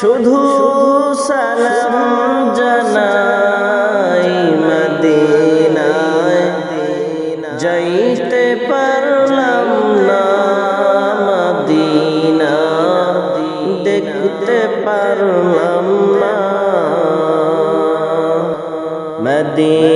শুধু সালাম জানাই মদিনায়। যাইতে পারলাম না মদিনা। দেখতে পারলাম না। মদিনায়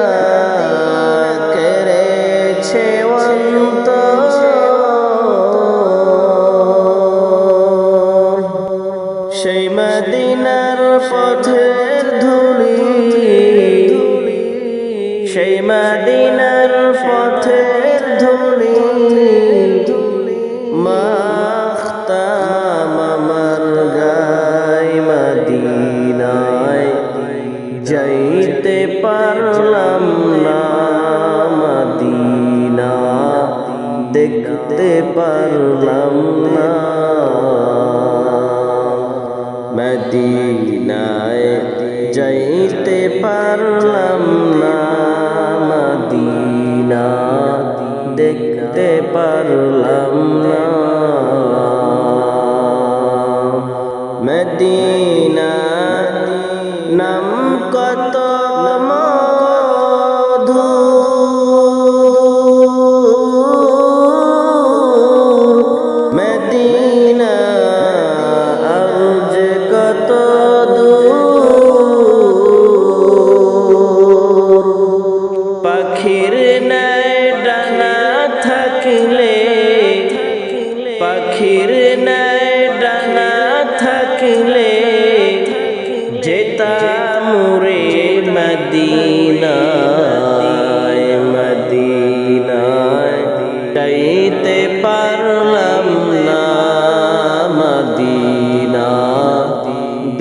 মদিনার পথের ধুলি, মাখতাম আমার গায় মদিনায়। যাইতে পারলাম না মদিনা, দেখতে পারলাম না মদিনায়। যাইতে পারলাম না পারলাম না। পাখির ডানা থাকলে যেতা মুরে মদিনায় মদিনায়। যাইতে পারলাম না মদিনা,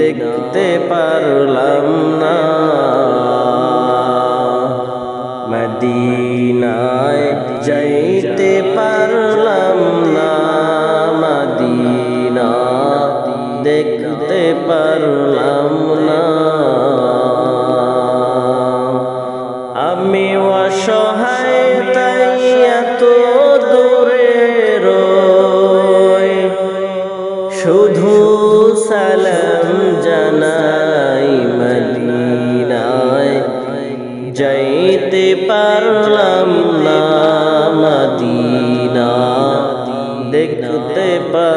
দেখতে পারলাম না মদিনায়। যাই শুধু সালাম জানাই মদিনায়। যাইতে পারলাম না মদিনা। দেখতে পার